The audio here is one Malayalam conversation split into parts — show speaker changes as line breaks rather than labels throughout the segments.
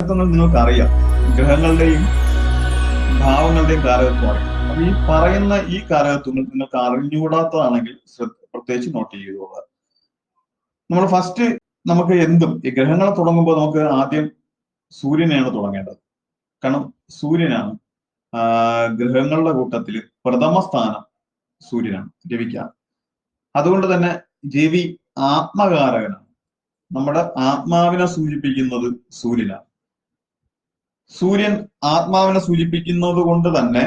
നിങ്ങൾക്ക് അറിയാം ഗ്രഹങ്ങളുടെയും ഭാവങ്ങളുടെയും കാരകത്വം അറിയാം അപ്പൊ ഈ പറയുന്ന ഈ കാലകത്വങ്ങൾ നിങ്ങൾക്ക് അറിഞ്ഞുകൂടാത്തതാണെങ്കിൽ പ്രത്യേകിച്ച് നോട്ട് ചെയ്തോളുക നമ്മൾ ഫസ്റ്റ് നമുക്ക് എന്തും ഈ ഗ്രഹങ്ങളെ തുടങ്ങുമ്പോൾ നമുക്ക് ആദ്യം സൂര്യനെയാണ് തുടങ്ങേണ്ടത്. കാരണം സൂര്യനാണ് ഗ്രഹങ്ങളുടെ കൂട്ടത്തിൽ പ്രഥമ സ്ഥാനം സൂര്യനാണ് രവിക്കാണ് അതുകൊണ്ട് തന്നെ രവി ആത്മകാരകനാണ്. നമ്മുടെ ആത്മാവിനെ സൂചിപ്പിക്കുന്നത് സൂര്യനാണ്. സൂര്യൻ ആത്മാവിനെ സൂചിപ്പിക്കുന്നത് കൊണ്ട് തന്നെ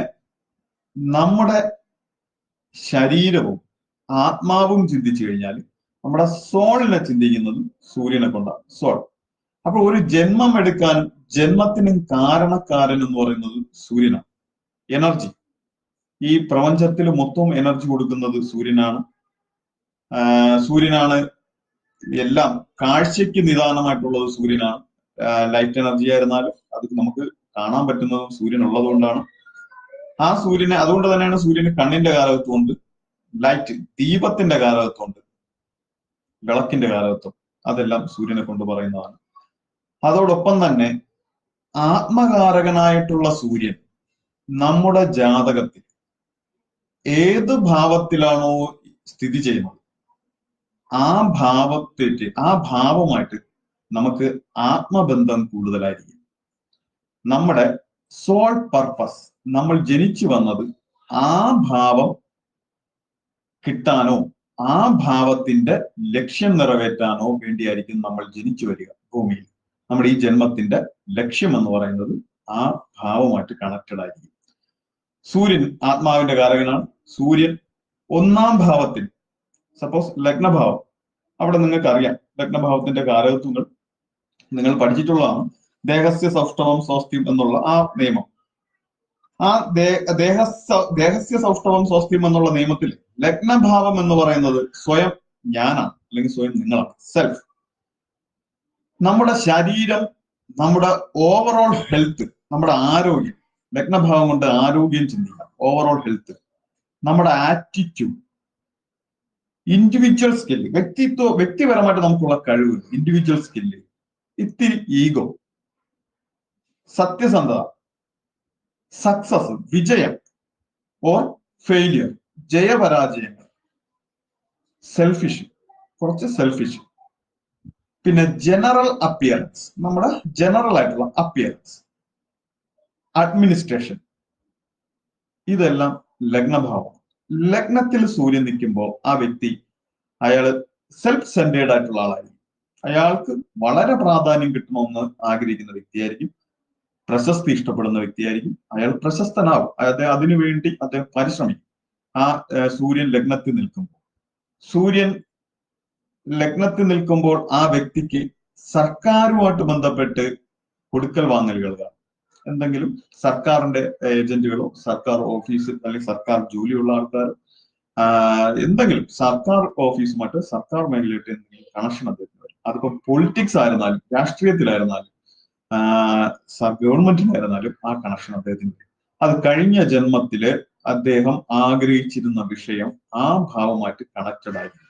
നമ്മുടെ ശരീരവും ആത്മാവും ചിന്തിച്ചു കഴിഞ്ഞാൽ നമ്മുടെ സോളിനെ ചിന്തിക്കുന്നത് സൂര്യനെ കൊണ്ടാണ് സോൾ. അപ്പോൾ ഒരു ജന്മം എടുക്കാൻ ജന്മത്തിനും കാരണക്കാരൻ എന്ന് പറയുന്നത് സൂര്യനാണ്. എനർജി. ഈ പ്രപഞ്ചത്തിൽ മൊത്തം എനർജി കൊടുക്കുന്നത് സൂര്യനാണ്. സൂര്യനാണ് എല്ലാം. കാഴ്ചയ്ക്ക് നിദാനമായിട്ടുള്ളത് സൂര്യനാണ്. ലൈറ്റ് എനർജി ആയിരുന്നാലും അത് നമുക്ക് കാണാൻ പറ്റുന്നതും സൂര്യൻ ഉള്ളതുകൊണ്ടാണ്. ആ സൂര്യനെ അതുകൊണ്ട് തന്നെയാണ് സൂര്യന് കണ്ണിന്റെ കാലകത്വം ഉണ്ട് ലൈറ്റ് ദീപത്തിന്റെ കാലകത്വം ഉണ്ട് വിളക്കിന്റെ കാലകത്വം അതെല്ലാം സൂര്യനെ കൊണ്ട് പറയുന്നതാണ്. അതോടൊപ്പം തന്നെ ആത്മകാരകനായിട്ടുള്ള സൂര്യൻ നമ്മുടെ ജാതകത്തിൽ ഏത് ഭാവത്തിലാണോ സ്ഥിതി ചെയ്യുന്നത് ആ ഭാവത്തേക്ക് ആ ഭാവമായിട്ട് നമുക്ക് ആത്മബന്ധം കൂടുതലായിരിക്കും. നമ്മുടെ സോൾ പർപ്പസ് നമ്മൾ ജനിച്ചു വന്നത് ആ ഭാവം കിട്ടാനോ ആ ഭാവത്തിന്റെ ലക്ഷ്യം നിറവേറ്റാനോ വേണ്ടിയായിരിക്കും നമ്മൾ ജനിച്ചു വരിക ഭൂമിയിൽ. നമ്മുടെ ഈ ജന്മത്തിന്റെ ലക്ഷ്യം എന്ന് പറയുന്നത് ആ ഭാവമായിട്ട് കണക്റ്റഡ് ആയിരിക്കും. സൂര്യൻ ആത്മാവിന്റെ കാരകനാണ്. സൂര്യൻ ഒന്നാം ഭാവത്തിൽ സപ്പോസ് ലഗ്നഭാവം. അവിടെ നിങ്ങൾക്ക് അറിയാം ലഗ്നഭാവത്തിന്റെ കാരകത്വങ്ങൾ നിങ്ങൾ പഠിച്ചിട്ടുള്ളതാണ്. ദേഹസ്യ സൗഷ്ടവം സ്വാസ്ഥ്യം എന്നുള്ള ആ നിയമം. ആ ദേഹ ദേഹസ്യ സൗഷ്ടവം സ്വാസ്ഥ്യം എന്നുള്ള നിയമത്തിൽ ലഗ്നഭാവം എന്ന് പറയുന്നത് സ്വയം ഞാനാണ് അല്ലെങ്കിൽ സ്വയം നിങ്ങളാണ്. സെൽഫ് നമ്മുടെ ശരീരം നമ്മുടെ ഓവറോൾ ഹെൽത്ത് നമ്മുടെ ആരോഗ്യം ലഗ്നഭാവം കൊണ്ട് ആരോഗ്യം ചിന്തിക്കാം. ഓവറോൾ ഹെൽത്ത് നമ്മുടെ ആറ്റിറ്റ്യൂഡ് ഇൻഡിവിജ്വൽ സ്കില്ല് വ്യക്തിത്വ വ്യക്തിപരമായിട്ട് നമുക്കുള്ള കഴിവ്. ഇൻഡിവിജ്വൽ സ്കില്ല് ഇത്തിരി ഈഗോ. സത്യസന്ധത. സക്സസ് വിജയം ഓർ ഫെയിലിയർ ജയപരാജയങ്ങൾ. സെൽഫിഷ് കുറച്ച് സെൽഫിഷ് പിന്നെ ജനറൽ അപ്പിയറൻസ് നമ്മുടെ ജനറൽ ആയിട്ടുള്ള അപ്പിയറൻസ് അഡ്മിനിസ്ട്രേഷൻ ഇതെല്ലാം ലഗ്നഭാവം. ലഗ്നത്തിൽ സൂര്യൻ നിൽക്കുമ്പോൾ ആ വ്യക്തി അയാൾ സെൽഫ് സെന്റേഡ് ആയിട്ടുള്ള ആളായിരിക്കും. അയാൾക്ക് വളരെ പ്രാധാന്യം കിട്ടണമെന്ന് ആഗ്രഹിക്കുന്ന വ്യക്തിയായിരിക്കും. പ്രശസ്തി ഇഷ്ടപ്പെടുന്ന വ്യക്തിയായിരിക്കും. അയാൾ പ്രശസ്തനാകും അദ്ദേഹം അതിനുവേണ്ടി അദ്ദേഹം പരിശ്രമിക്കും. ആ സൂര്യൻ ലഗ്നത്തിൽ നിൽക്കുമ്പോൾ. സൂര്യൻ ലഗ്നത്തിൽ നിൽക്കുമ്പോൾ ആ വ്യക്തിക്ക് സർക്കാരുമായിട്ട് ബന്ധപ്പെട്ട് കൊടുക്കൽ വാങ്ങലുകൾ കാണും. എന്തെങ്കിലും സർക്കാരിന്റെ ഏജന്റുകളോ സർക്കാർ ഓഫീസ് അല്ലെങ്കിൽ സർക്കാർ ജോലിയുള്ള ആൾക്കാർ എന്തെങ്കിലും സർക്കാർ ഓഫീസുമായിട്ട് സർക്കാർ മേഖലയായിട്ട് എന്തെങ്കിലും കണക്ഷൻ അദ്ദേഹത്തിന് അതിപ്പോ പൊളിറ്റിക്സ് ആയിരുന്നാലും രാഷ്ട്രീയത്തിലായിരുന്നാലും ഗവൺമെന്റിലായിരുന്നാലും ആ കണക്ഷൻ അദ്ദേഹത്തിന് അത് കഴിഞ്ഞ ജന്മത്തിൽ അദ്ദേഹം ആഗ്രഹിച്ചിരുന്ന വിഷയം ആ ഭാവമായിട്ട് കണക്റ്റഡ് ആയിരുന്നു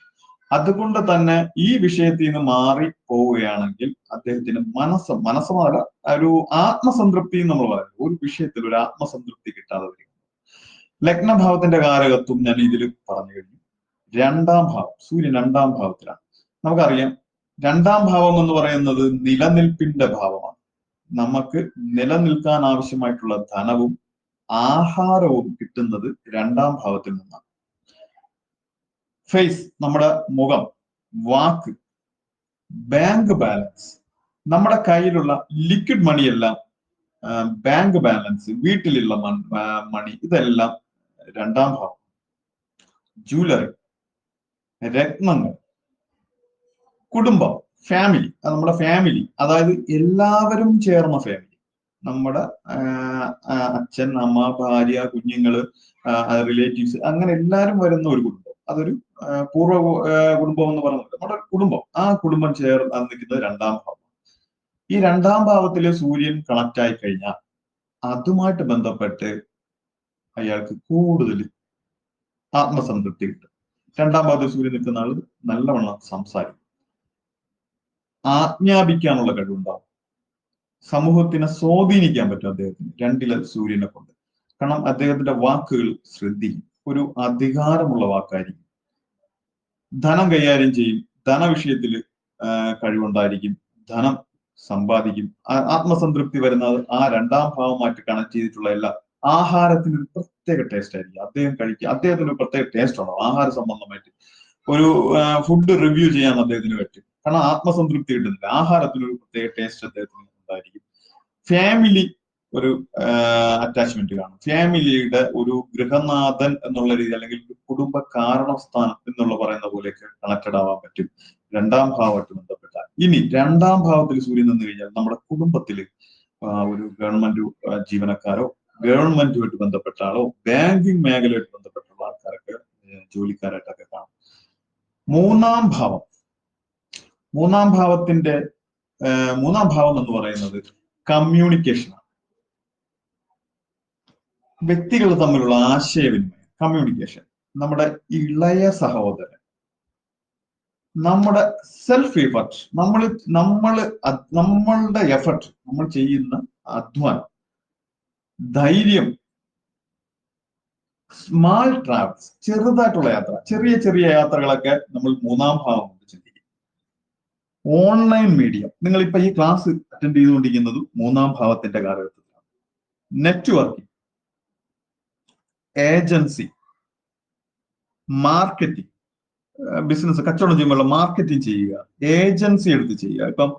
അതുകൊണ്ട് തന്നെ ഈ വിഷയത്തിൽ നിന്ന് മാറി പോവുകയാണെങ്കിൽ അദ്ദേഹത്തിന് മനസ്സ് മനസ്സ് മാത്രമല്ല ഒരു ആത്മസംതൃപ്തി നമ്മൾ പറയുന്നത് ഒരു വിഷയത്തിൽ ഒരു ആത്മസംതൃപ്തി കിട്ടാതെ വരും ലഗ്നഭാവത്തിന്റെ കാരകത്വം ഞാൻ ഇതിൽ പറഞ്ഞു കഴിഞ്ഞു. രണ്ടാം ഭാവം സൂര്യൻ രണ്ടാം ഭാവത്തിലാണ്. നമുക്കറിയാം രണ്ടാം ഭാവം എന്ന് പറയുന്നത് നിലനിൽപ്പിന്റെ ഭാവമാണ്. നമുക്ക് നിലനിൽക്കാൻ ആവശ്യമായിട്ടുള്ള ധനവും ആഹാരവും കിട്ടുന്നത് രണ്ടാം ഭാവത്തിൽ നിന്നാണ്. ഫേസ് നമ്മുടെ മുഖം വാക്ക് ബാങ്ക് ബാലൻസ് നമ്മുടെ കയ്യിലുള്ള ലിക്വിഡ് മണിയെല്ലാം ബാങ്ക് ബാലൻസ് വീട്ടിലുള്ള മണി ഇതെല്ലാം രണ്ടാം ഭാവം. ജൂവലറി രത്നങ്ങൾ കുടുംബം ഫാമിലി നമ്മുടെ ഫാമിലി അതായത് എല്ലാവരും ചേർന്ന ഫാമിലി നമ്മുടെ അച്ഛൻ അമ്മ ഭാര്യ കുഞ്ഞുങ്ങൾ റിലേറ്റീവ്സ് അങ്ങനെ എല്ലാവരും വരുന്ന ഒരു കുടുംബം. അതൊരു പൂർവ കുടുംബം എന്ന് പറയുന്നത് നമ്മുടെ കുടുംബം. ആ കുടുംബം ചേർന്ന് നിൽക്കുന്നത് രണ്ടാം ഭാവം ഈ രണ്ടാം ഭാവത്തിൽ സൂര്യൻ കണക്ട് ആയി കഴിഞ്ഞാൽ അതുമായിട്ട് ബന്ധപ്പെട്ട് അയാൾക്ക് കൂടുതൽ ആത്മസംതൃപ്തി കിട്ടും. രണ്ടാം ഭാഗത്ത് സൂര്യൻ നിൽക്കുന്ന ആൾ നല്ലവണ്ണം സംസാരിക്കും. ആജ്ഞാപിക്കാനുള്ള കഴിവുണ്ടാവും. സമൂഹത്തിനെ സ്വാധീനിക്കാൻ പറ്റും അദ്ദേഹത്തിന് രണ്ടില സൂര്യനെ കൊണ്ട്. കാരണം അദ്ദേഹത്തിന്റെ വാക്കുകൾ ശ്രദ്ധിക്കും. ഒരു അധികാരമുള്ള വാക്കായിരിക്കും. ധനം കൈകാര്യം ചെയ്യും. ധനവിഷയത്തിൽ കഴിവുണ്ടായിരിക്കും. ധനം സമ്പാദിക്കും. ആത്മസംതൃപ്തി വരുന്നത് ആ രണ്ടാം ഭാവമായിട്ട് കണക്ട് ചെയ്തിട്ടുള്ള എല്ലാ ആഹാരത്തിന് ഒരു പ്രത്യേക ടേസ്റ്റ് ആയിരിക്കും. അദ്ദേഹം കഴിക്കുക അദ്ദേഹത്തിന് ഒരു പ്രത്യേക ടേസ്റ്റ് ഉണ്ടാവും ആഹാര സംബന്ധമായിട്ട്. ഒരു ഫുഡ് റിവ്യൂ ചെയ്യാൻ അദ്ദേഹത്തിന് പറ്റും. കാരണം ആത്മസംതൃപ്തി കിട്ടുന്നില്ല. ആഹാരത്തിന് ഒരു പ്രത്യേക ടേസ്റ്റ് അദ്ദേഹത്തിന് ഉണ്ടായിരിക്കും. ഫാമിലി ഒരു അറ്റാച്ച്മെന്റ് കാണും. ഫാമിലിയുടെ ഒരു ഗൃഹനാഥൻ എന്നുള്ള രീതി അല്ലെങ്കിൽ കുടുംബ കാരണസ്ഥാനം എന്നുള്ള പറയുന്ന പോലെയൊക്കെ കണക്റ്റഡ് ആവാൻ പറ്റും. രണ്ടാം ഭാവമായിട്ട് ബന്ധപ്പെട്ട ഇനി രണ്ടാം ഭാവത്തിൽ സൂര്യൻ നിന്ന് കഴിഞ്ഞാൽ നമ്മുടെ കുടുംബത്തിൽ ഒരു ഗവൺമെന്റ് ജീവനക്കാരോ ഗവൺമെന്റുമായിട്ട് ബന്ധപ്പെട്ട ആളോ ബാങ്കിങ് മേഖലയായിട്ട് ബന്ധപ്പെട്ടുള്ള ആൾക്കാരൊക്കെ ജോലിക്കാരായിട്ടൊക്കെ കാണും. മൂന്നാം ഭാവം. മൂന്നാം ഭാവത്തിന്റെ മൂന്നാം ഭാവം എന്ന് പറയുന്നത് കമ്മ്യൂണിക്കേഷൻ വ്യക്തികൾ തമ്മിലുള്ള ആശയവിനിമയം കമ്മ്യൂണിക്കേഷൻ നമ്മുടെ ഇളയ സഹോദരൻ നമ്മുടെ സെൽഫ് എഫർട്ട് നമ്മൾ നമ്മൾ നമ്മളുടെ എഫർട്ട് നമ്മൾ ചെയ്യുന്ന അധ്വാനം ധൈര്യം സ്മാൾ ട്രാവൽസ് ചെറുതായിട്ടുള്ള യാത്ര ചെറിയ ചെറിയ യാത്രകളൊക്കെ നമ്മൾ മൂന്നാം ഭാവം ഓൺലൈൻ മീഡിയം നിങ്ങൾ ഇപ്പൊ ഈ ക്ലാസ് അറ്റൻഡ് ചെയ്തുകൊണ്ടിരിക്കുന്നത് മൂന്നാം ഭാവത്തിന്റെ കാലഘട്ടത്തിലാണ്. നെറ്റ്വർക്കിംഗ് ഏജൻസി മാർക്കറ്റിംഗ് ബിസിനസ് കച്ചവടം ചെയ്യുമ്പോൾ മാർക്കറ്റിംഗ് ചെയ്യുക ഏജൻസി എടുത്ത് ചെയ്യുക. ഇപ്പം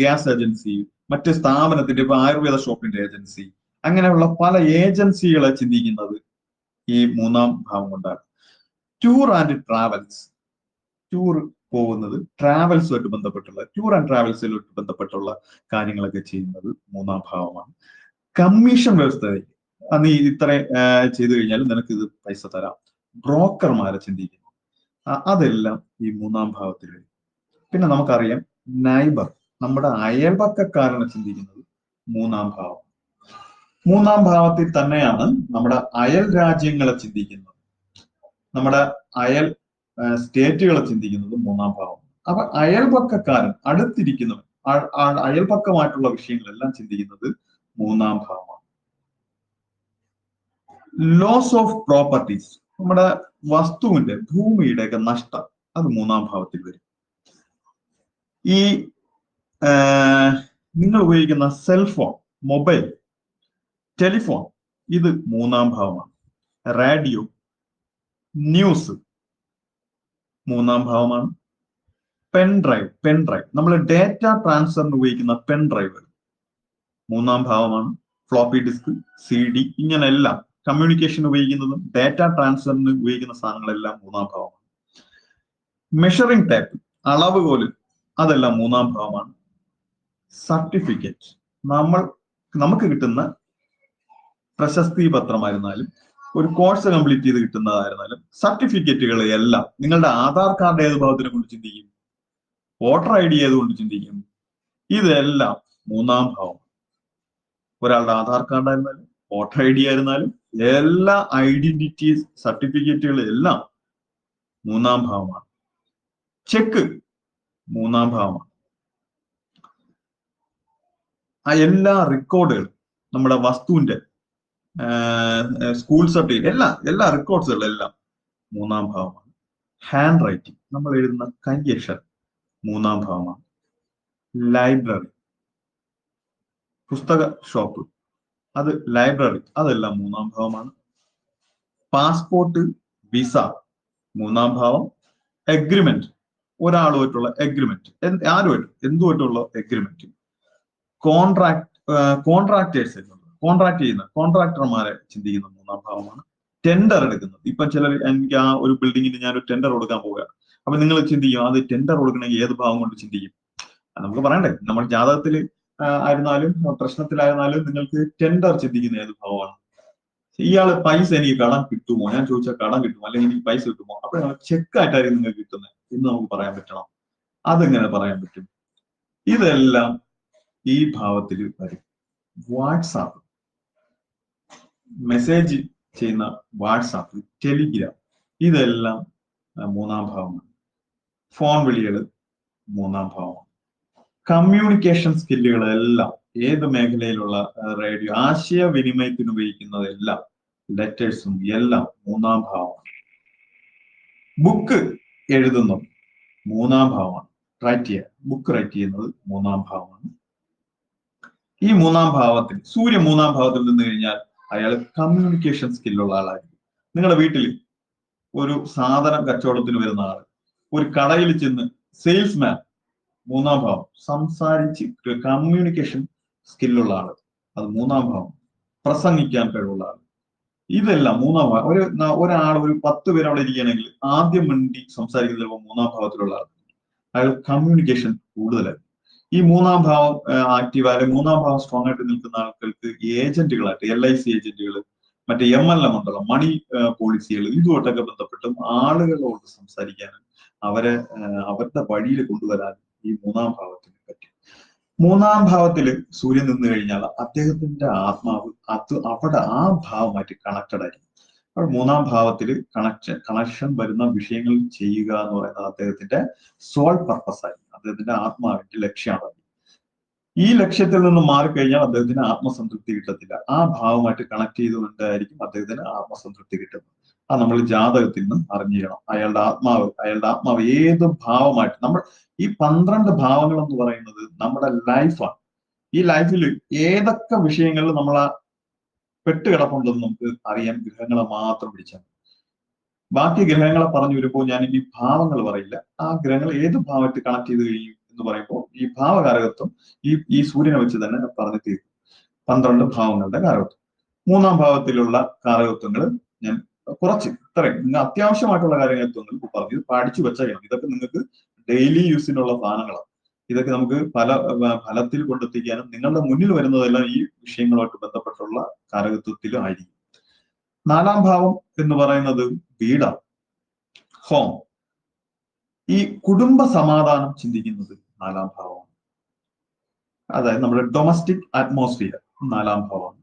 ഗ്യാസ് ഏജൻസി മറ്റ് സ്ഥാപനത്തിന്റെ ഇപ്പൊ ആയുർവേദ ഷോപ്പിന്റെ ഏജൻസി അങ്ങനെയുള്ള പല ഏജൻസികളെ ചിന്തിക്കുന്നത് ഈ മൂന്നാം ഭാവം കൊണ്ടാണ്. ടൂർ ആൻഡ് ട്രാവൽസ് ടൂർ പോകുന്നത് ട്രാവൽസുമായിട്ട് ബന്ധപ്പെട്ടുള്ള ടൂർ ആൻഡ് ട്രാവൽസുമായിട്ട് ബന്ധപ്പെട്ടുള്ള കാര്യങ്ങളൊക്കെ ചെയ്യുന്നത് മൂന്നാം ഭാവമാണ്. കമ്മീഷൻ വ്യവസ്ഥ നീ ഇത്ര ചെയ്തു കഴിഞ്ഞാൽ നിനക്ക് ഇത് പൈസ തരാം. ബ്രോക്കർമാരെ ചിന്തിക്കുന്നു. അതെല്ലാം ഈ മൂന്നാം ഭാവത്തിൽ പിന്നെ നമുക്കറിയാം നൈബർ നമ്മുടെ അയൽപക്കക്കാരനെ ചിന്തിക്കുന്നത് മൂന്നാം ഭാവം. മൂന്നാം ഭാവത്തിൽ തന്നെയാണ് നമ്മുടെ അയൽ രാജ്യങ്ങളെ ചിന്തിക്കുന്നത്. നമ്മുടെ അയൽ സ്റ്റേറ്റുകളെ ചിന്തിക്കുന്നത് മൂന്നാം ഭാവം അപ്പൊ അയൽപക്കക്കാരൻ അടുത്തിരിക്കുന്നവൻ അയൽപക്കമായിട്ടുള്ള വിഷയങ്ങളെല്ലാം ചിന്തിക്കുന്നത് മൂന്നാം ഭാവമാണ് ലോസ് ഓഫ് പ്രോപ്പർട്ടീസ് നമ്മുടെ വസ്തുവിന്റെ ഭൂമിയുടെ ഒക്കെ നഷ്ടം അത് മൂന്നാം ഭാവത്തിൽ വരും. ഈ നിങ്ങൾ ഉപയോഗിക്കുന്ന സെൽഫോൺ മൊബൈൽ ടെലിഫോൺ ഇത് മൂന്നാം ഭാവമാണ് റേഡിയോ ന്യൂസ് മൂന്നാം ഭാവമാണ് പെൻ ഡ്രൈവ് പെൻ ഡ്രൈവ് നമ്മൾ ഡേറ്റ ട്രാൻസ്ഫറിന് ഉപയോഗിക്കുന്ന പെൻ ഡ്രൈവ് മൂന്നാം ഭാവമാണ് ഫ്ലോപ്പി ഡിസ്ക് സി ഡി ഇങ്ങനെല്ലാം കമ്മ്യൂണിക്കേഷൻ ഉപയോഗിക്കുന്നതും ഡേറ്റ ട്രാൻസ്ഫറിന് ഉപയോഗിക്കുന്ന സാധനങ്ങളെല്ലാം മൂന്നാം ഭാവമാണ് മെഷറിംഗ് ടേപ്പ് അളവുകോൽ അതെല്ലാം മൂന്നാം ഭാവമാണ് സർട്ടിഫിക്കറ്റ് നമ്മൾ നമുക്ക് കിട്ടുന്ന പ്രശസ്തി പത്രമായിരുന്നാലും ഒരു കോഴ്സ് കംപ്ലീറ്റ് ചെയ്ത് കിട്ടുന്നതായിരുന്നാലും സർട്ടിഫിക്കറ്റുകൾ എല്ലാം നിങ്ങളുടെ ആധാർ കാർഡ് ഏത് ഭാഗത്തിനെ കൊണ്ട് ചിന്തിക്കും? വോട്ടർ ഐ ഡി ഏത് കൊണ്ട് ചിന്തിക്കും? ഇതെല്ലാം മൂന്നാം ഭാവം. ഒരാളുടെ ആധാർ കാർഡ് ആയിരുന്നാലും വോട്ടർ ഐ ഡി ആയിരുന്നാലും എല്ലാ ഐഡന്റിറ്റി സർട്ടിഫിക്കറ്റുകൾ എല്ലാം മൂന്നാം ഭാവമാണ്. ചെക്ക് മൂന്നാം ഭാവമാണ്. ആ എല്ലാ റെക്കോർഡുകളും നമ്മുടെ വസ്തുവിന്റെ സ്കൂൾ സർട്ടിഫിക്കറ്റ് എല്ലാ എല്ലാ റെക്കോർഡ്സുകളും എല്ലാം മൂന്നാം ഭാവമാണ്. ഹാൻഡ് റൈറ്റിംഗ് നമ്മൾ എഴുതുന്ന കയ്യക്ഷരം മൂന്നാം ഭാവമാണ്. ലൈബ്രറി പുസ്തക ഷോപ്പ് അത് ലൈബ്രറി അതെല്ലാം മൂന്നാം ഭാവമാണ്. പാസ്പോർട്ട് വിസ മൂന്നാം ഭാവം. എഗ്രിമെന്റ് ഒരാളുമായിട്ടുള്ള എഗ്രിമെന്റ് ആരുമായിട്ട് എന്തുമായിട്ടുള്ള എഗ്രിമെന്റ് കോൺട്രാക്ട് കോൺട്രാക്ടേഴ്സ് കോൺട്രാക്ട് ചെയ്യുന്ന കോൺട്രാക്ടർമാരെ ചിന്തിക്കുന്ന മൂന്നാം ഭാവമാണ് ടെൻഡർ എടുക്കുന്നത്. ഇപ്പൊ ചില എനിക്ക് ആ ഒരു ബിൽഡിങ്ങിന് ഞാൻ ഒരു ടെൻഡർ കൊടുക്കാൻ പോവുകയാണ്. അപ്പൊ നിങ്ങൾ ചിന്തിക്കും അത് ടെൻഡർ കൊടുക്കണമെങ്കിൽ ഏത് ഭാവം കൊണ്ട് ചിന്തിക്കും നമുക്ക് പറയണ്ടേ? നമ്മൾ ജാതകത്തിൽ ആയിരുന്നാലും പ്രശ്നത്തിലായിരുന്നാലും നിങ്ങൾക്ക് ടെൻഡർ ചിന്തിക്കുന്ന ഏത് ഭാവമാണ് ഇയാൾ പൈസ എനിക്ക് കടം കിട്ടുമോ? ഞാൻ ചോദിച്ചാൽ കടം കിട്ടുമോ? അല്ലെങ്കിൽ എനിക്ക് പൈസ കിട്ടുമോ? അപ്പൊ ചെക്ക് ആയിട്ടായിരിക്കും നിങ്ങൾക്ക് കിട്ടുന്നത്. എന്ന് നമുക്ക് പറയാൻ പറ്റണം. അതെങ്ങനെ പറയാൻ പറ്റും? ഇതെല്ലാം ഈ ഭാവത്തിൽ വരും. വാട്സാപ്പ്. മെസ്സേജ് ചെയ്യുന്ന വാട്സാപ്പ് ടെലിഗ്രാം ഇതെല്ലാം മൂന്നാം ഭാവമാണ് ഫോൺ വിളികൾ മൂന്നാം ഭാവമാണ് കമ്മ്യൂണിക്കേഷൻ സ്കില്ലുകളെല്ലാം ഏത് മേഖലയിലുള്ള റേഡിയോ ആശയവിനിമയത്തിന് ഉപയോഗിക്കുന്നതെല്ലാം ലെറ്റേഴ്സും എല്ലാം മൂന്നാം ഭാവമാണ് ബുക്ക് എഴുതുന്നത് മൂന്നാം ഭാവമാണ് റൈറ്റ് ചെയ്യുക. ബുക്ക് റൈറ്റ് ചെയ്യുന്നത് മൂന്നാം ഭാവമാണ് ഈ മൂന്നാം ഭാവത്തിൽ സൂര്യ മൂന്നാം ഭാവത്തിൽ നിന്ന് കഴിഞ്ഞാൽ അയാൾ കമ്മ്യൂണിക്കേഷൻ സ്കില്ലുള്ള ആളായിരിക്കും നിങ്ങളുടെ വീട്ടിൽ ഒരു സാധനം കച്ചവടത്തിന് വരുന്ന ആൾ ഒരു കടയിൽ ചെന്ന് സെയിൽസ്മാൻ മൂന്നാം ഭാവം സംസാരിച്ച് കമ്മ്യൂണിക്കേഷൻ സ്കില്ലുള്ള ആൾ. അത് മൂന്നാം ഭാവം പ്രസംഗിക്കാൻ കഴിവുള്ള ആൾ. ഇതെല്ലാം മൂന്നാം ഭാവം ഒരു ഒരാൾ ഒരു പത്ത് പേര് അവിടെ ഇരിക്കുകയാണെങ്കിൽ ആദ്യം മിണ്ടി സംസാരിക്കുന്ന മൂന്നാം ഭാവത്തിലുള്ള ആൾ അയാൾ കമ്മ്യൂണിക്കേഷൻ കൂടുതലായി ഈ മൂന്നാം ഭാവം ആക്റ്റീവ് അല്ലെങ്കിൽ മൂന്നാം ഭാവം സ്ട്രോങ് ആയിട്ട് നിൽക്കുന്ന ആൾക്കാർക്ക് ഏജന്റുകളായിട്ട് എൽ ഐ സി ഏജന്റുകൾ മറ്റേ എം എൽ എം ഉണ്ടല്ലോ മണി പോളിസികൾ ഇതുമായിട്ടൊക്കെ ബന്ധപ്പെട്ടും ആളുകളോട് സംസാരിക്കാനും അവരെ അവരുടെ വഴിയിൽ കൊണ്ടുവരാനും ഈ മൂന്നാം ഭാവത്തിന് പറ്റും. മൂന്നാം ഭാവത്തിൽ സൂര്യൻ നിന്ന് കഴിഞ്ഞാൽ അദ്ദേഹത്തിന്റെ ആത്മാവ് അത് അവിടെ ആ ഭാവമായിട്ട് കണക്റ്റഡ് ആയിരിക്കും. അപ്പോൾ മൂന്നാം ഭാവത്തിൽ കണക്ഷൻ കണക്ഷൻ വരുന്ന വിഷയങ്ങൾ ചെയ്യുക എന്ന് പറയുന്നത് അദ്ദേഹത്തിന്റെ സോൾ പർപ്പസ് ആയിരിക്കും. അദ്ദേഹത്തിന്റെ ആത്മാവിന്റെ ലക്ഷ്യമാണ് ഈ ലക്ഷ്യത്തിൽ നിന്ന് മാറിക്കഴിഞ്ഞാൽ അദ്ദേഹത്തിന് ആത്മസംതൃപ്തി കിട്ടത്തില്ല. ആ ഭാവമായിട്ട് കണക്ട് ചെയ്തുകൊണ്ടായിരിക്കും അദ്ദേഹത്തിന് ആത്മസംതൃപ്തി കിട്ടുന്നത്. ആ നമ്മൾ ജാതകത്തിൽ നിന്ന് അറിഞ്ഞിരണം അയാളുടെ ആത്മാവ് അയാളുടെ ആത്മാവ് ഏത് ഭാവമായിട്ട് നമ്മൾ ഈ പന്ത്രണ്ട് ഭാവങ്ങൾ എന്ന് പറയുന്നത് നമ്മുടെ ലൈഫാണ് ഈ ലൈഫിൽ ഏതൊക്കെ വിഷയങ്ങളിൽ നമ്മൾ പെട്ടുകിടപ്പുണ്ടെന്ന് നമുക്ക് അറിയാൻ ഗ്രഹങ്ങളെ മാത്രം പിടിച്ചാൽ. ബാക്കി ഗ്രഹങ്ങളെ പറഞ്ഞു വരുമ്പോൾ ഞാൻ ഇനി ഭാവങ്ങൾ പറയില്ല. ആ ഗ്രഹങ്ങൾ ഏത് ഭാവത്തിൽ കണക്ട് ചെയ്ത് കഴിയും എന്ന് പറയുമ്പോൾ ഈ ഭാവകാരകത്വം ഈ ഈ സൂര്യനെ വെച്ച് തന്നെ പറഞ്ഞു തീർക്കും. പന്ത്രണ്ട് ഭാവങ്ങളുടെ കാരകത്വം. മൂന്നാം ഭാവത്തിലുള്ള കാരകത്വങ്ങൾ ഞാൻ കുറച്ച് ഇത്രയും. നിങ്ങൾ അത്യാവശ്യമായിട്ടുള്ള കാര്യങ്ങൾ പറഞ്ഞു. ഇത് പഠിച്ചു വെച്ചേക്കണം. ഇതൊക്കെ നിങ്ങൾക്ക് ഡെയിലി യൂസിനുള്ള സാധനങ്ങളാണ്. ഇതൊക്കെ നമുക്ക് പല ഫലത്തിൽ കൊണ്ടെത്തിക്കാനും നിങ്ങളുടെ മുന്നിൽ വരുന്നതെല്ലാം ഈ വിഷയങ്ങളുമായിട്ട് ബന്ധപ്പെട്ടുള്ള കാരകത്വത്തിലും ആയിരിക്കും. നാലാം ഭാവം എന്ന് പറയുന്നത് വീടാണ് ഹോം. ഈ കുടുംബ സമാധാനം ചിന്തിക്കുന്നത് നാലാം ഭാവമാണ്. അതായത് നമ്മുടെ ഡൊമസ്റ്റിക് അറ്റ്മോസ്ഫിയർ നാലാം ഭാവമാണ്.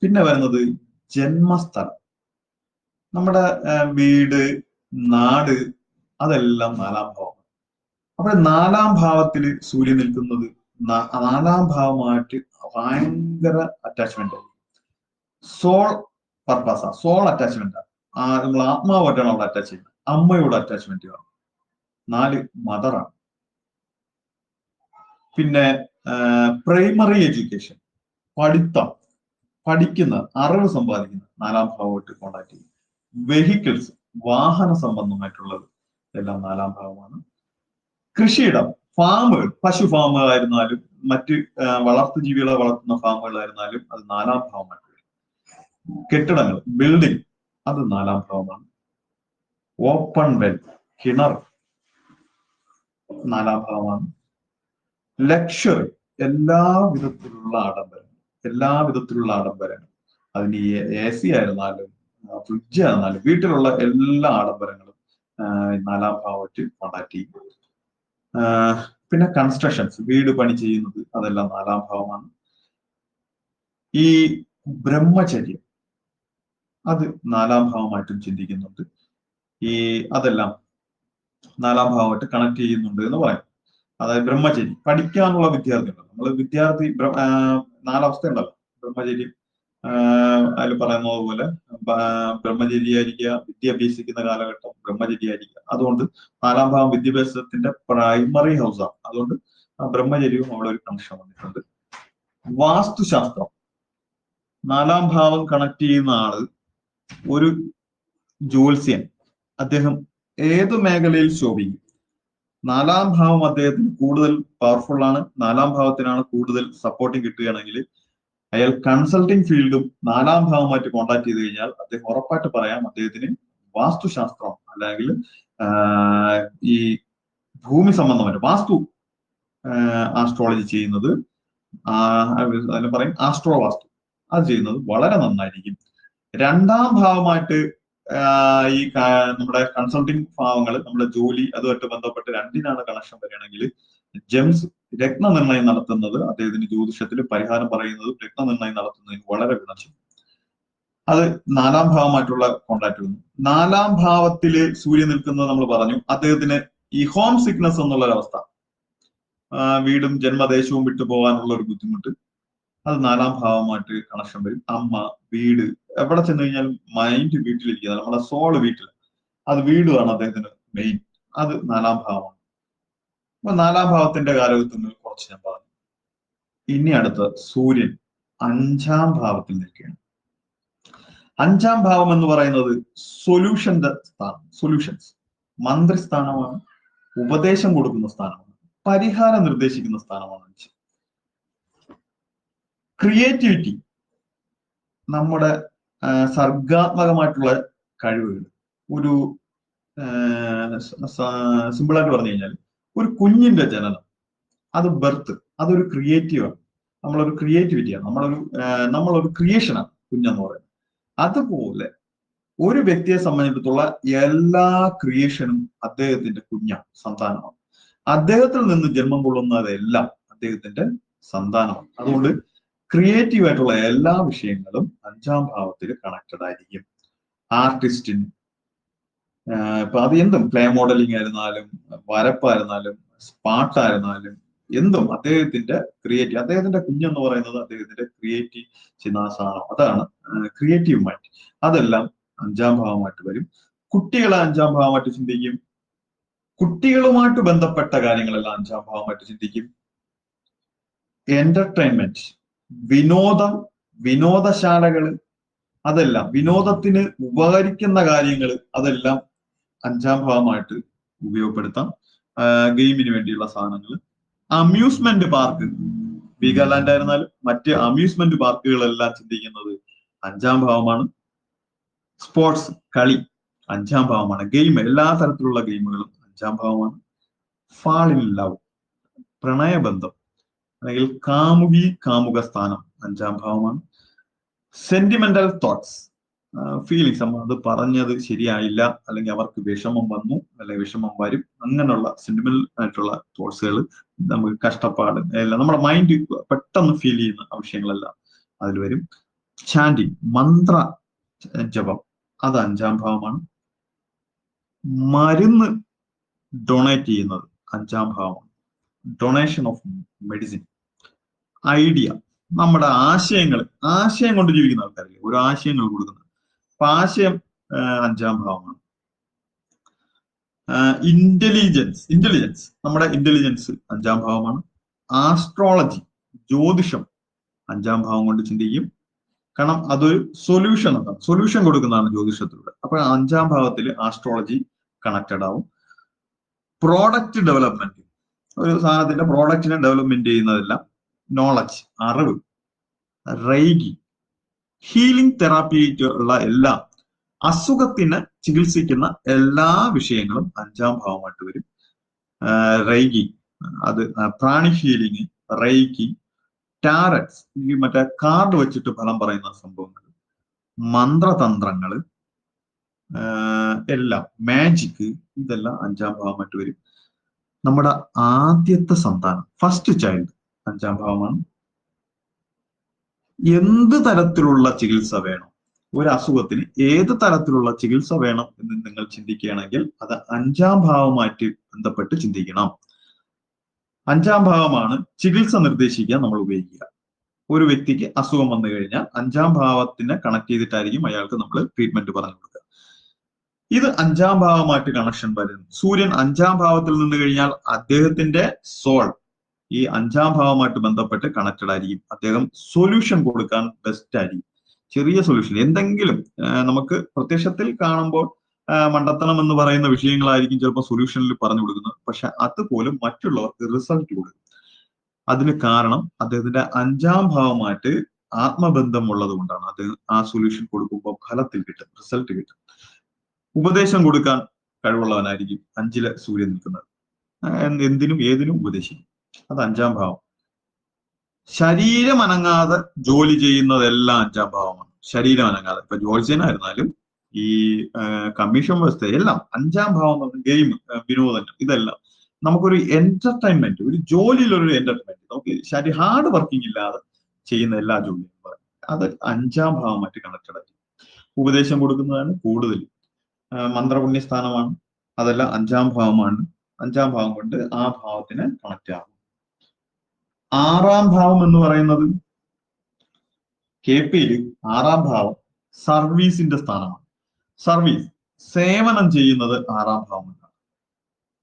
പിന്നെ വരുന്നത് ജന്മസ്ഥലം. നമ്മുടെ വീട് നാട് അതെല്ലാം നാലാം ഭാവമാണ്. അപ്പോൾ നാലാം ഭാവത്തിൽ സൂര്യൻ നിൽക്കുന്നത് നാലാം ഭാവമായിട്ട് ഭയങ്കര അറ്റാച്ച്മെന്റ് സോൾ പർപ്പസാ സോൾ അറ്റാച്ച്മെന്റ് ആ നമ്മൾ ആത്മാവായിട്ടാണ് അവിടെ അറ്റാച്ച് ചെയ്യുന്നത്. അമ്മയോട് അറ്റാച്ച്മെന്റ് വേണം നാല് മദറാണ് പിന്നെ പ്രൈമറി എഡ്യൂക്കേഷൻ പഠിത്തം. പഠിക്കുന്ന അറിവ് സമ്പാദിക്കുന്ന നാലാം ഭാവമായിട്ട് കോണ്ടാക്ട് ചെയ്യും വെഹിക്കിൾസ് വാഹന സംബന്ധമായിട്ടുള്ളത് ഇതെല്ലാം നാലാം ഭാവമാണ് കൃഷിയിടം ഫാമുകൾ പശു ഫാമുകളായിരുന്നാലും മറ്റ് വളർത്തു ജീവികളെ വളർത്തുന്ന ഫാമുകളായിരുന്നാലും അത് നാലാം ഭാവമായിട്ട് കെട്ടിടങ്ങൾ ബിൽഡിംഗ് അത് നാലാം ഭാവമാണ് ഓപ്പൺ വെൽ കിണർ. നാലാം ഭാവമാണ് ലക്ഷറി എല്ലാ വിധത്തിലുള്ള ആഡംബരം എല്ലാ വിധത്തിലുള്ള ആഡംബരങ്ങൾ. അതിന് എ സി ആയിരുന്നാലും ഫ്രിഡ്ജ് ആയിരുന്നാലും വീട്ടിലുള്ള എല്ലാ ആഡംബരങ്ങളും നാലാം ഭാവത്തിൽ കോണ്ടാക്ട് ചെയ്യും. പിന്നെ കൺസ്ട്രക്ഷൻസ് വീട് പണി ചെയ്യുന്നത് അതെല്ലാം നാലാം ഭാവമാണ് ഈ ബ്രഹ്മചര്യം അത് നാലാം ഭാവമായിട്ടും ചിന്തിക്കുന്നുണ്ട്. ഈ അതെല്ലാം നാലാം ഭാവമായിട്ട് കണക്ട് ചെയ്യുന്നുണ്ട് എന്ന് പറയും. അതായത് ബ്രഹ്മചരി പഠിക്കാനുള്ള വിദ്യാർത്ഥികൾ നമ്മൾ വിദ്യാർത്ഥി നാലാവസ്ഥ ഉണ്ടല്ലോ. ബ്രഹ്മചരി അതിൽ പറയുന്നത് പോലെ ബ്രഹ്മചര്യായിരിക്കുക വിദ്യ അഭ്യസിക്കുന്ന കാലഘട്ടം ബ്രഹ്മചര്യായിരിക്കുക. അതുകൊണ്ട് നാലാം ഭാവം വിദ്യാഭ്യാസത്തിന്റെ പ്രൈമറി ഹൗസാണ് അതുകൊണ്ട് ബ്രഹ്മചര്യവും അവിടെ ഒരു കണക്ഷൻ വന്നിട്ടുണ്ട്. വാസ്തുശാസ്ത്രം നാലാം ഭാവം കണക്ട് ചെയ്യുന്ന ആൾ ഒരു ജ്യോത്സ്യൻ അദ്ദേഹം ഏത് മേഖലയിൽ ശോഭിക്കും? നാലാം ഭാവം അദ്ദേഹത്തിന് കൂടുതൽ പവർഫുൾ ആണ്. നാലാം ഭാവത്തിനാണ് കൂടുതൽ സപ്പോർട്ടിങ് കിട്ടുകയാണെങ്കിൽ അയാൾ കൺസൾട്ടിങ് ഫീൽഡും നാലാം ഭാവമായിട്ട് കോണ്ടാക്ട് ചെയ്ത് കഴിഞ്ഞാൽ അദ്ദേഹം ഉറപ്പായിട്ട് പറയാം അദ്ദേഹത്തിന് വാസ്തുശാസ്ത്രം അല്ലെങ്കിൽ ഈ ഭൂമി സംബന്ധമായിട്ട് വാസ്തു ആസ്ട്രോളജി ചെയ്യുന്നത് അതിന് പറയും ആസ്ട്രോ വാസ്തു അത് ചെയ്യുന്നത് വളരെ നന്നായിരിക്കും. രണ്ടാം ഭാവമായിട്ട് ഈ നമ്മുടെ കൺസൾട്ടിങ് ഭാവങ്ങൾ നമ്മുടെ ജോലി അതുമായിട്ട് ബന്ധപ്പെട്ട് രണ്ടിനാണ് കണക്ഷൻ വരികയാണെങ്കിൽ ജെംസ് രത്നനിർണയം നടത്തുന്നത് അദ്ദേഹത്തിന് ജ്യോതിഷത്തിൽ പരിഹാരം പറയുന്നത് രത്നനിർണയം നടത്തുന്നതിന് വളരെ ഗുണം അത് നാലാം ഭാവമായിട്ടുള്ള കോണ്ടാക്ട് വന്നു നാലാം ഭാവത്തിൽ സൂര്യൻ നിൽക്കുന്നത് നമ്മൾ പറഞ്ഞു അദ്ദേഹത്തിന് ഈ ഹോം സിക്നസ് എന്നുള്ള ഒരു അവസ്ഥ വീടും ജന്മദേശവും വിട്ടു പോകാനുള്ള ഒരു ബുദ്ധിമുട്ട്. അത് നാലാം ഭാവമായിട്ട് കണക്ഷൻ വരും. അമ്മ വീട് എവിടെ ചെന്ന് കഴിഞ്ഞാൽ മൈൻഡ് വീട്ടിലിരിക്കുക നമ്മുടെ സോൾ വീട്ടിൽ അത് വീടുമാണ് അദ്ദേഹത്തിന് മെയിൻ അത് നാലാം ഭാവമാണ്. അപ്പൊ നാലാം ഭാവത്തിന്റെ കാലഘട്ടത്തിൽ കുറച്ച് ഞാൻ പറഞ്ഞു. ഇനി അടുത്ത സൂര്യൻ അഞ്ചാം ഭാവത്തിൽ നിൽക്കുകയാണ്. അഞ്ചാം ഭാവം എന്ന് പറയുന്നത് സൊല്യൂഷന്റെ സ്ഥാനം സൊല്യൂഷൻസ് മന്ത്രിസ്ഥാനമാണ് ഉപദേശം കൊടുക്കുന്ന സ്ഥാനമാണ് പരിഹാരം നിർദ്ദേശിക്കുന്ന സ്ഥാനമാണ്. അഞ്ച് ക്രിയേറ്റിവിറ്റി നമ്മുടെ സർഗാത്മകമായിട്ടുള്ള കഴിവുകൾ. ഒരു സിമ്പിളായിട്ട് പറഞ്ഞു കഴിഞ്ഞാൽ ഒരു കുഞ്ഞിന്റെ ജനനം അത് ബർത്ത് അതൊരു ക്രിയേറ്റീവാണ് നമ്മളൊരു ക്രിയേറ്റിവിറ്റിയാണ് നമ്മളൊരു നമ്മളൊരു ക്രിയേഷനാണ് കുഞ്ഞെന്ന് പറയുന്നത്. അതുപോലെ ഒരു വ്യക്തിയെ സംബന്ധിച്ചിടത്തോളം എല്ലാ ക്രിയേഷനും അദ്ദേഹത്തിന്റെ കുഞ്ഞാണ് സന്താനമാണ്. അദ്ദേഹത്തിൽ നിന്ന് ജന്മം കൊള്ളുന്നതെല്ലാം അദ്ദേഹത്തിന്റെ സന്താനമാണ്. അതുകൊണ്ട് ക്രിയേറ്റീവ് ആയിട്ടുള്ള എല്ലാ വിഷയങ്ങളും അഞ്ചാം ഭാവത്തിൽ കണക്റ്റഡ് ആയിരിക്കും. ആർട്ടിസ്റ്റിന് ഇപ്പൊ അത് എന്തും പ്ലേ മോഡലിംഗ് ആയിരുന്നാലും വരപ്പായിരുന്നാലും പാട്ടായിരുന്നാലും എന്തും അദ്ദേഹത്തിന്റെ ക്രിയേറ്റീവ് അദ്ദേഹത്തിന്റെ കുഞ്ഞെന്ന് പറയുന്നത് അദ്ദേഹത്തിന്റെ ക്രിയേറ്റീവ് ചിന്താസാനം അതാണ് ക്രിയേറ്റീവ് മൈൻഡ് അതെല്ലാം അഞ്ചാം ഭാവമായിട്ട് വരും. കുട്ടികളെ അഞ്ചാം ഭാവമായിട്ട് ചിന്തിക്കും. കുട്ടികളുമായിട്ട് ബന്ധപ്പെട്ട കാര്യങ്ങളെല്ലാം അഞ്ചാം ഭാവമായിട്ട് ചിന്തിക്കും. എന്റർടൈൻമെന്റ് വിനോദം വിനോദശാലകൾ അതെല്ലാം വിനോദത്തിന് ഉപകരിക്കുന്ന കാര്യങ്ങൾ അതെല്ലാം അഞ്ചാം ഭാഗമായിട്ട് ഉപയോഗപ്പെടുത്താം. ഗെയിമിന് വേണ്ടിയുള്ള സാധനങ്ങൾ. Amusement park. വീഗാലാൻഡ് ആയിരുന്നാലും മറ്റ് അമ്യൂസ്മെന്റ് പാർക്കുകളെല്ലാം ചിന്തിക്കുന്നത് അഞ്ചാം ഭാവമാണ് സ്പോർട്സ് കളി അഞ്ചാം ഭാവമാണ് ഗെയിം എല്ലാ തരത്തിലുള്ള ഗെയിമുകളും അഞ്ചാം ഭാവമാണ് ഫാൾ ഇൻ ലവ് പ്രണയബന്ധം അല്ലെങ്കിൽ കാമുകി കാമുക സ്ഥാനം അഞ്ചാം ഭാവമാണ്. സെന്റിമെന്റൽ തോട്ട്സ് ഫീലിങ്സ് നമ്മൾ അത് പറഞ്ഞത് ശരിയായില്ല അല്ലെങ്കിൽ അവർക്ക് വിഷമം വന്നു അല്ലെങ്കിൽ വിഷമം വരും. അങ്ങനെയുള്ള സെന്റിമെന്റൽ ആയിട്ടുള്ള തോട്ട്സുകൾ നമുക്ക് കഷ്ടപ്പാട് അല്ല നമ്മുടെ മൈൻഡ് പെട്ടെന്ന് ഫീൽ ചെയ്യുന്ന ആവശ്യങ്ങളെല്ലാം അതിൽ വരും. ചാൻഡിങ് മന്ത്ര ജപം അത് അഞ്ചാം ഭാവമാണ്. മരുന്ന് ഡൊണേറ്റ് ചെയ്യുന്നത് അഞ്ചാം ഭാവമാണ്. ഡൊണേഷൻ ഓഫ് മെഡിസിൻ ഐഡിയ നമ്മുടെ ആശയങ്ങൾ ആശയം കൊണ്ട് ജീവിക്കുന്ന ആൾക്കാരില്ലേ? ഒരു ആശയങ്ങൾ കൊടുക്കുന്നത്. അപ്പൊ ആശയം അഞ്ചാം ഭാവമാണ് ഇന്റലിജൻസ് ഇന്റലിജൻസ് നമ്മുടെ ഇന്റലിജൻസ് അഞ്ചാം ഭാവമാണ് ആസ്ട്രോളജി ജ്യോതിഷം. അഞ്ചാം ഭാവം കൊണ്ട് ചിന്തിക്കും. കാരണം അതൊരു സൊല്യൂഷൻ എന്താണ് സൊല്യൂഷൻ കൊടുക്കുന്നതാണ് ജ്യോതിഷത്തിലൂടെ. അപ്പൊ അഞ്ചാം ഭാവത്തിൽ ആസ്ട്രോളജി കണക്റ്റഡ് ആവും. പ്രോഡക്റ്റ് ഡെവലപ്മെന്റ് ഒരു സാധനത്തിന്റെ പ്രോഡക്റ്റിനെ ഡെവലപ്മെന്റ് ചെയ്യുന്നതെല്ലാം നോളജ് അറിവ് റൈഗി ഹീലിംഗ് തെറാപ്പി ഉള്ള എല്ലാ അസുഖത്തിന് ചികിത്സിക്കുന്ന എല്ലാ വിഷയങ്ങളും അഞ്ചാം ഭാവമായിട്ട് വരും. റൈഗി അത് പ്രാണി ഹീലിംഗ് റൈഗി ടാരറ്റ്സ് ഈ മറ്റേ കാർഡ് വെച്ചിട്ട് ഫലം പറയുന്ന സംഭവങ്ങൾ മന്ത്രതന്ത്രങ്ങൾ എല്ലാം മാജിക്ക് ഇതെല്ലാം അഞ്ചാം ഭാവമായിട്ട് വരും. നമ്മുടെ ആദ്യത്തെ സന്താനം ഫസ്റ്റ് ചൈൽഡ് അഞ്ചാം ഭാവമാണ്. എന്ത് തരത്തിലുള്ള ചികിത്സ വേണം? ഒരു അസുഖത്തിന് ഏത് തരത്തിലുള്ള ചികിത്സ വേണം എന്ന് നിങ്ങൾ ചിന്തിക്കുകയാണെങ്കിൽ അത് അഞ്ചാം ഭാവമായിട്ട് ബന്ധപ്പെട്ട് ചിന്തിക്കണം. അഞ്ചാം ഭാവമാണ് ചികിത്സ നിർദ്ദേശിക്കാൻ നമ്മൾ ഉപയോഗിക്കുക. ഒരു വ്യക്തിക്ക് അസുഖം വന്നു കഴിഞ്ഞാൽ അഞ്ചാം ഭാവത്തിനെ കണക്ട് ചെയ്തിട്ടായിരിക്കും അയാൾക്ക് നമ്മൾ ട്രീറ്റ്മെന്റ് പറഞ്ഞു ഇത് അഞ്ചാം ഭാവമായിട്ട് കണക്ഷൻ വരുന്നു സൂര്യൻ അഞ്ചാം ഭാവത്തിൽ നിന്ന് കഴിഞ്ഞാൽ അദ്ദേഹത്തിന്റെ സോൾ ഈ അഞ്ചാം ഭാവമായിട്ട് ബന്ധപ്പെട്ട് കണക്റ്റഡ് ആയിരിക്കും. അദ്ദേഹം സൊല്യൂഷൻ കൊടുക്കാൻ ബെസ്റ്റ് ആയിരിക്കും. ചെറിയ സൊല്യൂഷൻ എന്തെങ്കിലും നമുക്ക് പ്രത്യക്ഷത്തിൽ കാണുമ്പോൾ മണ്ടത്തണം എന്ന് പറയുന്ന വിഷയങ്ങളായിരിക്കും ചിലപ്പോൾ സൊല്യൂഷനിൽ പറഞ്ഞു കൊടുക്കുന്നത്. പക്ഷെ അതുപോലും മറ്റുള്ളവർക്ക് റിസൾട്ട് കൊടുക്കും. അതിന് കാരണം അദ്ദേഹത്തിന്റെ അഞ്ചാം ഭാവമായിട്ട് ആത്മബന്ധം ഉള്ളത് കൊണ്ടാണ് അദ്ദേഹം ആ സൊല്യൂഷൻ കൊടുക്കുമ്പോൾ ഫലത്തിൽ കിട്ടും റിസൾട്ട് കിട്ടും. ഉപദേശം കൊടുക്കാൻ കഴിവുള്ളവനായിരിക്കും അഞ്ചിലെ സൂര്യൻ നിൽക്കുന്നത്. എന്തിനും ഏതിനും ഉപദേശിക്കും. അത് അഞ്ചാം ഭാവം. ശരീരം അനങ്ങാതെ ജോലി ചെയ്യുന്നതെല്ലാം അഞ്ചാം ഭാവമാണ്. ശരീരം അനങ്ങാതെ ഇപ്പൊ ജോത്സ്യനായിരുന്നാലും ഈ കമ്മീഷൻ വ്യവസ്ഥ എല്ലാം അഞ്ചാം ഭാവം ഗെയിം വിനോദങ്ങൾ ഇതെല്ലാം നമുക്കൊരു എന്റർടൈൻമെന്റ് ഒരു ജോലിയിൽ ഒരു എന്റർടൈൻമെന്റ് നമുക്ക് ശരി ഹാർഡ് വർക്കിംഗ് ഇല്ലാതെ ചെയ്യുന്ന എല്ലാ ജോലിയും അത് അഞ്ചാം ഭാവമായിട്ട് കണക്റ്റഡ് ആയിരിക്കും. ഉപദേശം കൊടുക്കുന്നതാണ് കൂടുതൽ. മന്ത്രപുണ്യസ്ഥാനമാണ്. അതല്ല അഞ്ചാം ഭാവമാണ്. അഞ്ചാം ഭാവം കൊണ്ട് ആ ഭാവത്തിന് കണക്റ്റ് ആകും ആറാം ഭാവം എന്ന് പറയുന്നത് കെ പിയിൽ ആറാം ഭാവം സർവീസിന്റെ സ്ഥാനമാണ്. സർവീസ് സേവനം ചെയ്യുന്നത് ആറാം ഭാവമാണ്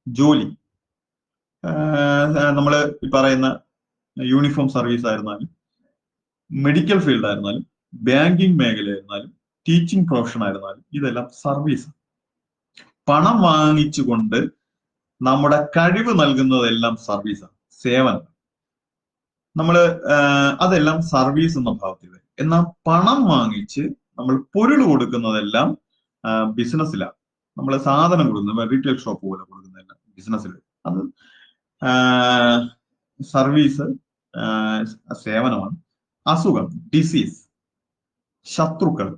ജോലി. നമ്മൾ ഈ പറയുന്ന യൂണിഫോം സർവീസ് ആയിരുന്നാലും മെഡിക്കൽ ഫീൽഡ് ആയിരുന്നാലും ബാങ്കിങ് മേഖലയായിരുന്നാലും ടീച്ചിങ് പ്രൊഫഷൻ ആയിരുന്നാലും ഇതെല്ലാം സർവീസ്. പണം വാങ്ങിച്ചുകൊണ്ട് നമ്മുടെ കഴിവ് നൽകുന്നതെല്ലാം സർവീസാണ് സേവനം. നമ്മൾ അതെല്ലാം സർവീസ് എന്ന ഭാവത്തിൽ എന്നാൽ പണം വാങ്ങിച്ച് നമ്മൾ പൊരുൾ കൊടുക്കുന്നതെല്ലാം ബിസിനസ്സിലാണ് നമ്മൾ സാധനം കൊടുക്കുന്ന റീറ്റെയിൽ ഷോപ്പ് പോലെ കൊടുക്കുന്നതെല്ലാം ബിസിനസ്സിൽ അത് സർവീസ് സേവനമാണ്. അസുഖം ഡിസീസ് ശത്രുക്കൾ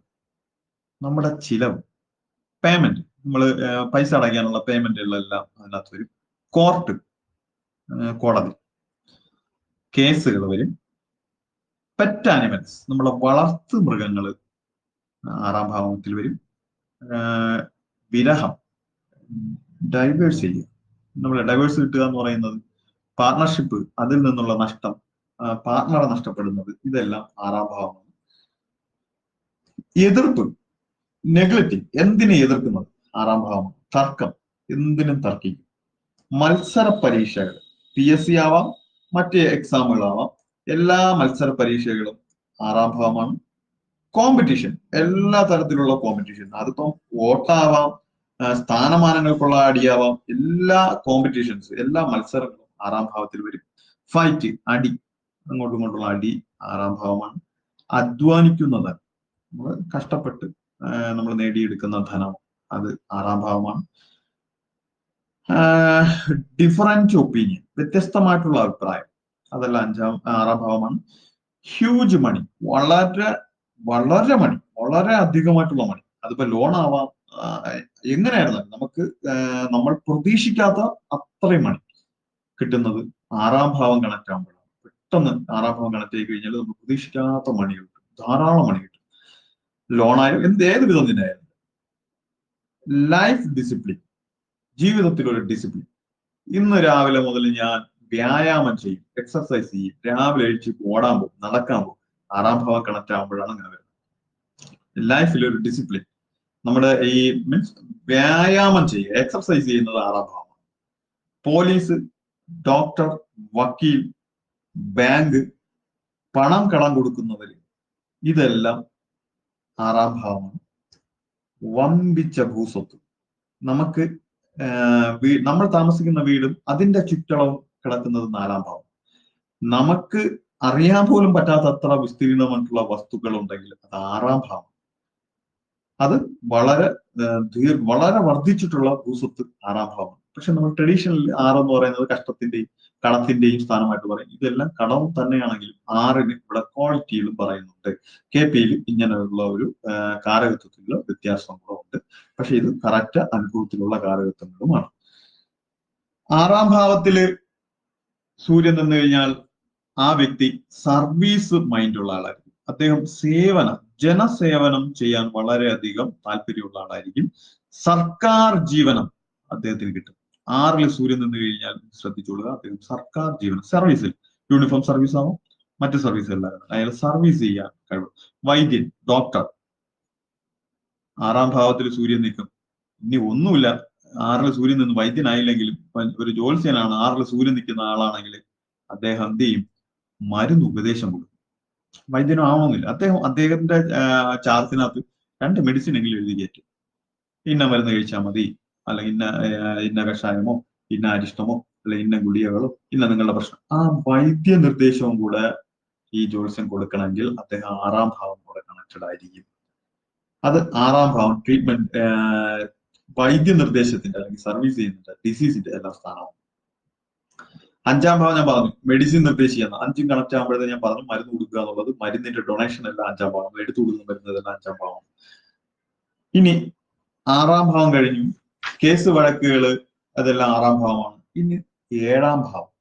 നമ്മുടെ ചിലവ്. പേയ്മെന്റ് നമ്മൾ പൈസ അടയ്ക്കാനുള്ള പേയ്മെന്റുകളെല്ലാം അതിനകത്ത് വരും. കോർട്ട് കോടതി. കേസുകൾ വരും. പെറ്റ് ആനിമൽസ് നമ്മളെ വളർത്തു മൃഗങ്ങൾ ആറാം ഭാവത്തിൽ വരും. വിരഹം ഡൈവേഴ്സ് ചെയ്യുക. നമ്മൾ ഡൈവേഴ്സ് കിട്ടുക എന്ന് പറയുന്നത് പാർട്ണർഷിപ്പ് അതിൽ നിന്നുള്ള നഷ്ടം പാർട്ണറെ നഷ്ടപ്പെടുന്നത് ഇതെല്ലാം ആറാം ഭാവമാണ്. എതിർപ്പ് നെഗ്ലറ്റിംഗ് എന്തിനെ എതിർക്കുന്നത്? ആറാം ഭാവം തർക്കം. എന്തിനും തർക്കിക്കും. മത്സര പരീക്ഷകൾ. പി എസ് സി ആവാം മറ്റ് എക്സാമുകളാവാം എല്ലാ മത്സര പരീക്ഷകളും ആറാം ഭാവമാണ് കോമ്പറ്റീഷൻ എല്ലാ തരത്തിലുള്ള കോമ്പറ്റീഷൻ അതിപ്പം വോട്ടാവാം സ്ഥാനമാനങ്ങൾക്കുള്ള അടിയാവാം. എല്ലാ കോമ്പറ്റീഷൻസ് എല്ലാ മത്സരങ്ങളും ആറാം ഭാവത്തിൽ വരും. ഫൈറ്റ് അടി. അങ്ങോട്ടും ഇങ്ങോട്ടുള്ള അടി ആറാം ഭാവമാണ് അധ്വാനിക്കുന്നത് നമ്മൾ കഷ്ടപ്പെട്ട് നമ്മൾ നേടിയെടുക്കുന്ന ധനം അത് ആറാം ഭാവമാണ്. ഡിഫറന്റ് ഒപ്പീനിയൻ വ്യത്യസ്തമായിട്ടുള്ള അഭിപ്രായം. അതല്ല അഞ്ചാം ആറാം ഭാവമാണ്. ഹ്യൂജ് മണി വളരെ വളരെ മണി വളരെ അധികമായിട്ടുള്ള മണി അതിപ്പോ ലോൺ ആവാം എങ്ങനെയായിരുന്നാലും നമുക്ക് നമ്മൾ പ്രതീക്ഷിക്കാത്ത അത്രയും മണി കിട്ടുന്നത് ആറാം ഭാവം കണക്ട് ആകുമ്പോഴാണ് പെട്ടെന്ന് ആറാം ഭാവം കണക്ട് ആയി കഴിഞ്ഞാൽ നമുക്ക് പ്രതീക്ഷിക്കാത്ത മണി കിട്ടും. ധാരാളം മണി കിട്ടും. ലോണായാലും എന്ത് ഏത് വിധം തന്നെയായാലും ലൈഫ് ഡിസിപ്ലിൻ ജീവിതത്തിലൊരു ഡിസിപ്ലിൻ ഇന്ന് രാവിലെ മുതൽ ഞാൻ വ്യായാമം ചെയ്യും. എക്സർസൈസ് ചെയ്യും. രാവിലെ എഴുച്ച് ഓടാൻ പോകും. നടക്കാൻ പോകും. ആറാം ഭാവം കണക്ട് ആകുമ്പോഴാണ് അങ്ങനെ വരുന്നത്. ലൈഫിൽ ഒരു ഡിസിപ്ലിൻ നമ്മുടെ ഈ മീൻസ് വ്യായാമം ചെയ്യുക. എക്സർസൈസ് ചെയ്യുന്നത് ആറാം ഭാവമാണ്. പോലീസ് ഡോക്ടർ വക്കീൽ ബാങ്ക് പണം കടം കൊടുക്കുന്നവര് ഇതെല്ലാം ആറാം ഭാവമാണ്. വമ്പിച്ച ഭൂസ്വത്ത്. നമുക്ക് നമ്മൾ താമസിക്കുന്ന വീടും അതിന്റെ ചുറ്റളവും കിടക്കുന്നത് നാലാം ഭാവം. നമുക്ക് അറിയാൻ പോലും പറ്റാത്തത്ര വിസ്തീർണമായിട്ടുള്ള വസ്തുക്കൾ ഉണ്ടെങ്കിൽ അത് ആറാം ഭാവം. അത് വളരെ വളരെ വർദ്ധിച്ചിട്ടുള്ള ഭൂസ്വത്ത് ആറാം ഭാവമാണ്. പക്ഷെ നമ്മൾ ട്രഡീഷണൽ ആറ് എന്ന് പറയുന്നത് കഷ്ടത്തിന്റെയും കടത്തിന്റെയും സ്ഥാനമായിട്ട് പറയും. ഇതെല്ലാം കടവും തന്നെയാണെങ്കിലും ആറിന് ഇവിടെ ക്വാളിറ്റിയിലും പറയുന്നുണ്ട്. കെ പിയിൽ ഇങ്ങനെയുള്ള ഒരു കാരകത്വത്തിലുള്ള വ്യത്യാസം കൂടെ ഉണ്ട്. പക്ഷെ ഇത് കറക്റ്റ് അനുഭവത്തിലുള്ള കാരകത്വങ്ങളുമാണ് ആറാം ഭാവത്തിൽ സൂര്യൻ നിന്ന് കഴിഞ്ഞാൽ ആ വ്യക്തി സർവീസ് മൈൻഡുള്ള ആളായിരിക്കും. അദ്ദേഹം സേവനം ജനസേവനം ചെയ്യാൻ വളരെയധികം താല്പര്യമുള്ള ആളായിരിക്കും. സർക്കാർ ജീവനം അദ്ദേഹത്തിന് കിട്ടും. ആറിൽ സൂര്യൻ നിന്ന് കഴിഞ്ഞാൽ ശ്രദ്ധിച്ചോളുക. അദ്ദേഹം സർക്കാർ ജീവനം സർവീസിൽ. യൂണിഫോം സർവീസ് ആവും മറ്റു എല്ലാവരും അയാൾ സർവീസ് ചെയ്യാൻ കഴിവ് വൈദ്യൻ ഡോക്ടർ. ആറാം ഭാവത്തിൽ സൂര്യൻ നിൽക്കും. ഇനി ഒന്നുമില്ല. ആറിൽ സൂര്യൻ നിന്ന് വൈദ്യനായില്ലെങ്കിലും ഒരു ജ്യോത്സ്യനാണ്. ആറിൽ സൂര്യൻ നിൽക്കുന്ന ആളാണെങ്കിൽ അദ്ദേഹം എന്ത് ചെയ്യും? മരുന്ന് ഉപദേശം കൊടുക്കും. വൈദ്യനും ആവണമെന്നില്ല. അദ്ദേഹം അദ്ദേഹത്തിന്റെ ചാർത്തിനകത്ത് രണ്ട് മെഡിസിൻ എങ്കിലും എഴുതി കയറ്റും. ഇന്ന മരുന്ന് കഴിച്ചാൽ മതി. അല്ലെങ്കിൽ ഇന്ന ഇന്ന കഷായമോ ഇന്ന അരിഷ്ടമോ അല്ലെങ്കിൽ ഇന്ന ഗുളികകളോ ഇന്ന നിങ്ങളുടെ പ്രശ്നം. ആ വൈദ്യ നിർദ്ദേശവും കൂടെ ഈ ജ്യോത്സ്യം കൊടുക്കണമെങ്കിൽ അദ്ദേഹം ആറാം ഭാവം കൂടെ കണക്റ്റഡ് ആയിരിക്കും. അത് ആറാം ഭാവം ട്രീറ്റ്മെന്റ് വൈദ്യ നിർദ്ദേശത്തിന്റെ അല്ലെങ്കിൽ സർവീസ് ചെയ്യുന്നതിന്റെ ഡിസീസിന്റെ എല്ലാം സ്ഥാനമാണ്. അഞ്ചാം ഭാവം ഞാൻ പറഞ്ഞു മെഡിസിൻ നിർദ്ദേശിക്കുന്ന അഞ്ചും കണക്ട് ആകുമ്പോഴത്തെ ഞാൻ പറഞ്ഞു മരുന്ന് കൊടുക്കുക എന്നുള്ളത് മരുന്നിന്റെ ഡൊണേഷൻ എല്ലാം അഞ്ചാം ഭാവം എടുത്തു കൊടുക്കുന്ന മരുന്നതെല്ലാം അഞ്ചാം ഭാവം. ഇനി ആറാം ഭാവം കഴിഞ്ഞു. കേസ് വഴക്കുകൾ അതെല്ലാം ആറാം ഭാവമാണ് ഇനി ഏഴാം ഭാവം